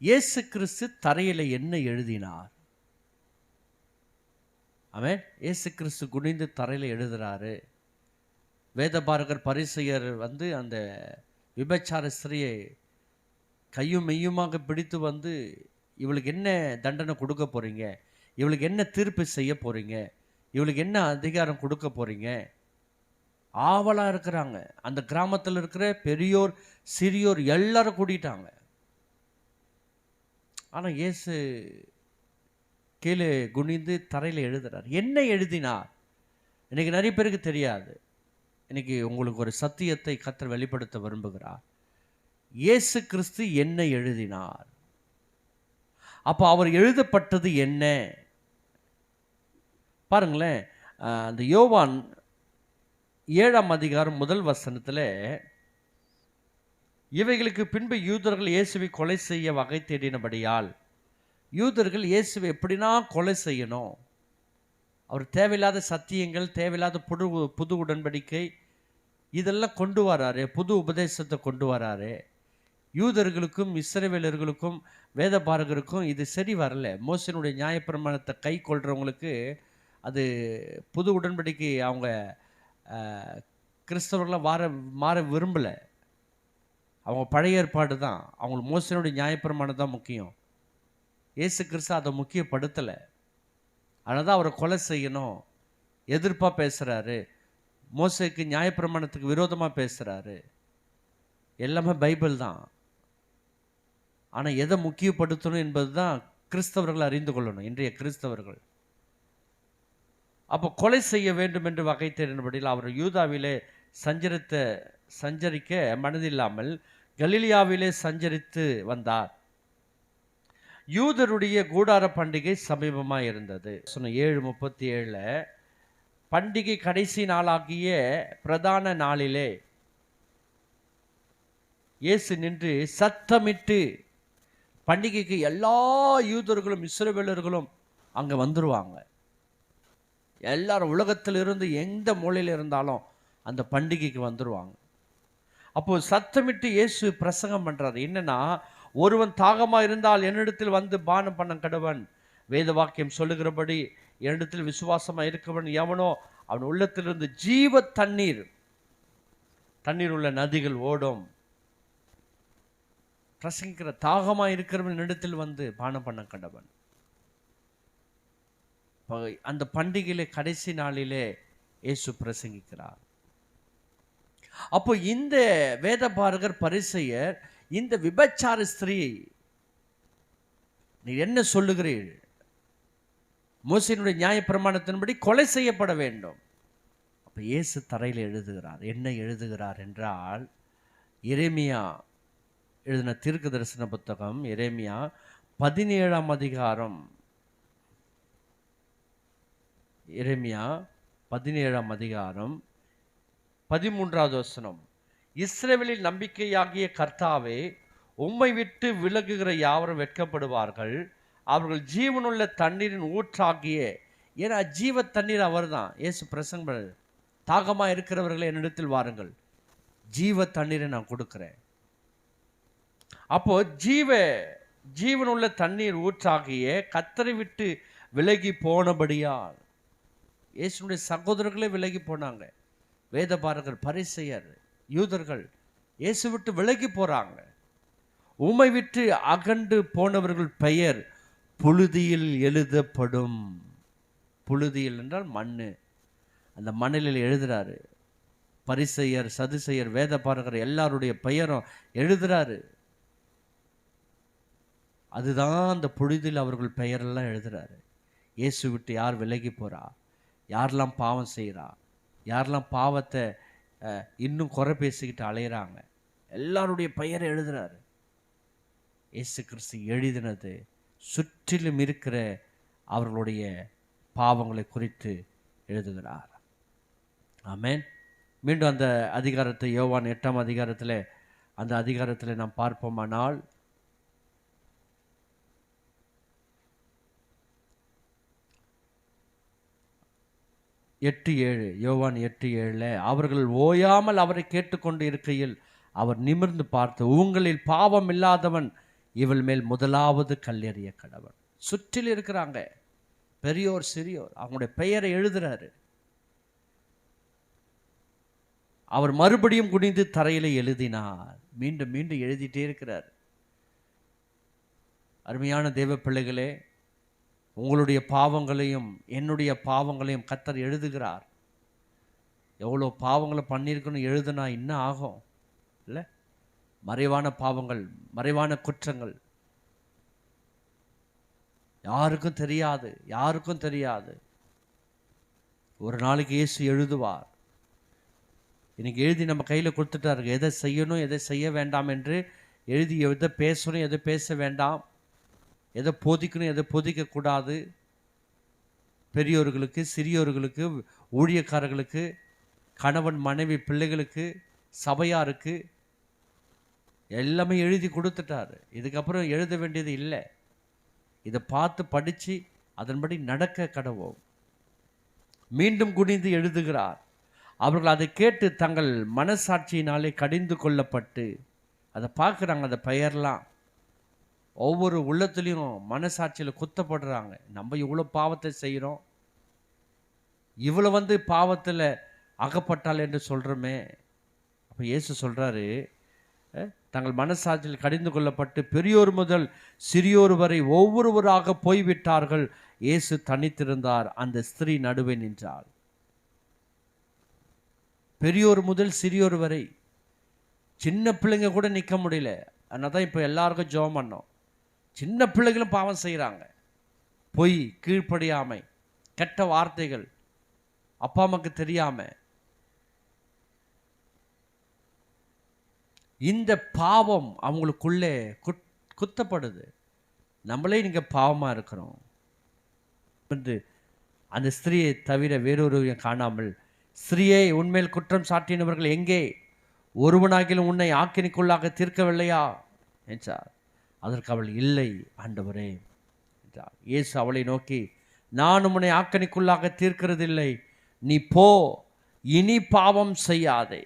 இயேசு கிறிஸ்து தரையில் என்ன எழுதினார்? அவன் இயேசு கிறிஸ்து குனிந்து தரையில் எழுதுறாரு. வேதபாரகர் பரிசெயர் வந்து அந்த விபச்சார ஸ்திரியை கையும் மெய்யுமாக பிடித்து வந்து இவளுக்கு என்ன தண்டனை கொடுக்க போகிறீங்க இவளுக்கு என்ன தீர்ப்பு செய்ய போகிறீங்க இவளுக்கு என்ன அதிகாரம் கொடுக்க போகிறீங்க ஆவலாக இருக்கிறாங்க. அந்த கிராமத்தில் இருக்கிற பெரியோர் சிறியோர் எல்லாரும் கூட்டிட்டாங்க ஆனால் இயேசு கீழே குனிந்து தரையில் எழுதுறார். என்ன எழுதினார்? இன்றைக்கி நிறைய பேருக்கு தெரியாது. இன்றைக்கி உங்களுக்கு ஒரு சத்தியத்தை கத்தர் வெளிப்படுத்த விரும்புகிறார். இயேசு கிறிஸ்து என்ன எழுதினார். அப்போ அவர் எழுதப்பட்டது என்ன? பாருங்களேன் அந்த யோவான் ஏழாம் அதிகாரம் முதல் வசனத்தில் இவைகளுக்கு பின்பு யூதர்கள் இயேசுவை கொலை செய்ய வகை தேடினபடியால் யூதர்கள் இயேசுவை எப்படின்னா கொலை செய்யணும். அவர் தேவையில்லாத சத்தியங்கள் தேவையில்லாத புது புது உடன்படிக்கை இதெல்லாம் கொண்டு வராரு புது உபதேசத்தை கொண்டு வராரு. யூதர்களுக்கும் இஸ்ரவேலர்களுக்கும் வேதபாரகருக்கும் இது சரி வரல. மோசனுடைய நியாயப்பிரமாணத்தை கை கொள்றவங்களுக்கு அது புது உடன்படிக்கை அவங்க கிறிஸ்தவர்களாக வார மாற விரும்பலை. அவங்க பழைய ஏற்பாடு தான். அவங்களுக்கு மோசனுடைய நியாயப்பிரமாணம் தான் முக்கியம். இயேசு கிறிஸ்து அதை முக்கியப்படுத்தலை. அதனால் தான் அவரை கொலை செய்யணும். எதிர்ப்பாக பேசுகிறாரு மோசைக்கு நியாயப்பிரமாணத்துக்கு விரோதமாக பேசுகிறாரு எல்லாமே பைபிள் தான். ஆனால் எதை முக்கியப்படுத்தணும் என்பது தான் கிறிஸ்தவர்கள் அறிந்து கொள்ளணும். இன்றைய கிறிஸ்தவர்கள். அப்போ கொலை செய்ய வேண்டும் என்று வகை தேடினபடியில் அவர் யூதாவிலே சஞ்சரித்த சஞ்சரிக்க மனதில்லாமல் கலிலியாவிலே சஞ்சரித்து வந்தார். யூதருடைய கூடார பண்டிகை சமீபமாக இருந்தது. சொன்ன ஏழு முப்பத்தி ஏழில் பண்டிகை கடைசி நாளாகிய பிரதான நாளிலே இயேசு நின்று சத்தமிட்டு பண்டிகைக்கு எல்லா யூதர்களும் இஸ்ரவேலர்களும் அங்கே வந்துடுவாங்க எல்லாரும் உலகத்திலிருந்து எந்த மூலையில் இருந்தாலும் அந்த பண்டிகைக்கு வந்துடுவாங்க அப்போ சத்தமிட்டு இயேசு பிரசங்கம் பண்ணுறாரு என்னன்னா ஒருவன் தாகமாக இருந்தால் என்னிடத்தில் வந்து பானம் பண்ண கடவன். வேத வாக்கியம் சொல்லுகிறபடி என்னிடத்தில் விசுவாசமாக இருக்கவன் எவனோ அவன் உள்ளத்திலிருந்து ஜீவ தண்ணீர் தண்ணீர் உள்ள நதிகள் ஓடும். பிரசங்கிக்கிற தாகமாக இருக்கிறவன் என்னிடத்தில் வந்து பானம் பண்ண கடவன். அந்த பண்டிகையிலே கடைசி நாளிலே இயேசு பிரசங்கிக்கிறார். அப்போ இந்த வேதபாரகர் பரிசெயர் இந்த விபச்சார ஸ்திரீ நீ என்ன சொல்லுகிறீர்? மோசையினுடைய நியாயப்பிரமாணத்தின்படி கொலை செய்யப்பட வேண்டும். அப்போ இயேசு தரையில் எழுதுகிறார். என்ன எழுதுகிறார் என்றால் எரேமியா எழுதின தீர்க்க தரிசன புத்தகம் எரேமியா பதினேழாம் அதிகாரம். எரேமியா பதினேழாம் அதிகாரம். பதிமூன்றாவது வசனம். இஸ்ரவேலில் நம்பிக்கையாகிய கர்த்தாவே உம்மை விட்டு விலகுகிற யாவரும் வெட்கப்படுவார்கள். அவர்கள் ஜீவனுள்ள தண்ணீரின் ஊற்றாகிய ஏன்னா ஜீவ தண்ணீர் அவர்தான். ஏசு பிரசங்க தாகமாக இருக்கிறவர்களை என்னிடத்தில் வாருங்கள். ஜீவ தண்ணீரை நான் கொடுக்குறேன். அப்போ ஜீவ ஜீவனுள்ள தண்ணீர் ஊற்றாகிய கத்தரை விட்டு விலகி போனபடியால் இயேசுனுடைய சகோதரர்களே விலகி போனாங்க. வேதபாரகர் பரிசெயர் யூதர்கள் இயேசு விட்டு விலகி போகிறாங்க உமை விட்டு அகண்டு போனவர்கள் பெயர் புழுதியில் எழுதப்படும். புழுதியில் என்றால் மண் அந்த மண்ணில் எழுதுறாரு. பரிசெயர் சதுசெயர் வேதபாரகர் எல்லாருடைய பெயரும் எழுதுறாரு. அதுதான் அந்த புழுதியில் அவர்கள் பெயரெல்லாம் எழுதுறாரு. இயேசு விட்டு யார் விலகி போகிறா யாரெல்லாம் பாவம் செய்கிறா யாரெல்லாம் பாவத்தை இன்னும் குறை பேசிக்கிட்டு அலையிறாங்க எல்லாருடைய பெயரை எழுதுறாரு. இயேசு கிறிஸ்து எழுதினது சுற்றிலும் இருக்கிற அவர்களுடைய பாவங்களை குறித்து எழுதுகிறார். ஆமேன். மீண்டும் அந்த அதிகாரத்தை யோவான் எட்டாம் அதிகாரத்தில் அந்த அதிகாரத்தில் நாம் பார்ப்போமானால் எட்டு ஏழு யோவான் எட்டு ஏழுல அவர்கள் ஓயாமல் அவரை கேட்டுக்கொண்டு இருக்கையில் அவர் நிமிர்ந்து பார்த்து உங்களில் பாவம் இல்லாதவன் இவள் மேல் முதலாவது கல்லெறிய கடவன். சுற்றில் இருக்கிறாங்க. பெரியோர் சிறியோர் அவங்களுடைய பெயரை எழுதுறாரு. அவர் மறுபடியும் குனிந்து தரையில் எழுதினார். மீண்டும் மீண்டும் எழுதிட்டே இருக்கிறார். அருமையான தேவ பிள்ளைகளே உங்களுடைய பாவங்களையும் என்னுடைய பாவங்களையும் கத்தர் எழுதுகிறார். எவ்வளோ பாவங்களை பண்ணியிருக்கணும் எழுதுனா என்ன ஆகும்? இல்லை? மறைவான பாவங்கள் மறைவான குற்றங்கள். யாருக்கும் தெரியாது யாருக்கும் தெரியாது. ஒரு நாளைக்கு இயேசு எழுதுவார். இன்னைக்கு எழுதி நம்ம கையில் கொடுத்துட்டாரு. எதை செய்யணும் எதை செய்ய வேண்டாம் என்று எழுதி எதை பேசணும் எதை பேச வேண்டாம். எதை போதிக்கணும் எதை போதிக்கக்கூடாது? பெரியோர்களுக்கு சிறியோர்களுக்கு ஊழியக்காரர்களுக்கு கணவன் மனைவி பிள்ளைகளுக்கு சபையாருக்கு எல்லாமே எழுதி கொடுத்துட்டாரு. இதுக்கப்புறம் எழுத வேண்டியது இல்லை. இதை பார்த்து படித்து அதன்படி நடக்க கடவோம். மீண்டும் குனிந்து எழுதுகிறார். அவர்கள் அதை கேட்டு தங்கள் மனசாட்சியினாலே கடிந்து கொள்ளப்பட்டு அதை பார்க்குறாங்க அந்த பெயர்லாம். ஒவ்வொரு உள்ளத்துலேயும் மனசாட்சியில் குத்தப்படுறாங்க. நம்ம இவ்வளோ பாவத்தை செய்கிறோம் இவ்வளோ வந்து பாவத்தில் அகப்பட்டால் என்று சொல்கிறோமே அப்போ இயேசு சொல்கிறாரு தங்கள் மனசாட்சியில் கடிந்து கொள்ளப்பட்டு பெரியோர் முதல் சிறியோர் வரை ஒவ்வொருவராக போய்விட்டார்கள். இயேசு தனித்திருந்தார். அந்த ஸ்திரீ நடுவே நின்றாள். பெரியோர் முதல் சிறியோர் வரை சின்ன பிள்ளைங்க கூட நிற்க முடியல. அதனால தான் இப்போ எல்லாருக்கும் ஜோம் பண்ணோம். சின்ன பிள்ளைகளும் பாவம் செய்கிறாங்க பொய் கீழ்ப்படியாமை கெட்ட வார்த்தைகள் அப்பா அம்மாக்கு தெரியாமல் இந்த பாவம் அவங்களுக்குள்ளே குத் குத்தப்படுது. நம்மளே நீங்கள் பாவமாக இருக்கிறோம். வந்து அந்த ஸ்திரியை தவிர வேறொருவரையும் காணாமல் ஸ்திரியை உண்மையில் குற்றம் சாட்டினவர்கள் எங்கே? ஒருவனாகிலும் உன்னை ஆக்கினிக்குள்ளாக தீர்க்கவில்லையா? என்றார். அதற்கு அவள் இல்லை ஆண்டவரே என்றார் இயேசு அவளை நோக்கி நான் உன்னை ஆக்கணிக்குள்ளாக தீர்க்கிறதில்லை. நீ போ இனி பாவம் செய்யாதே.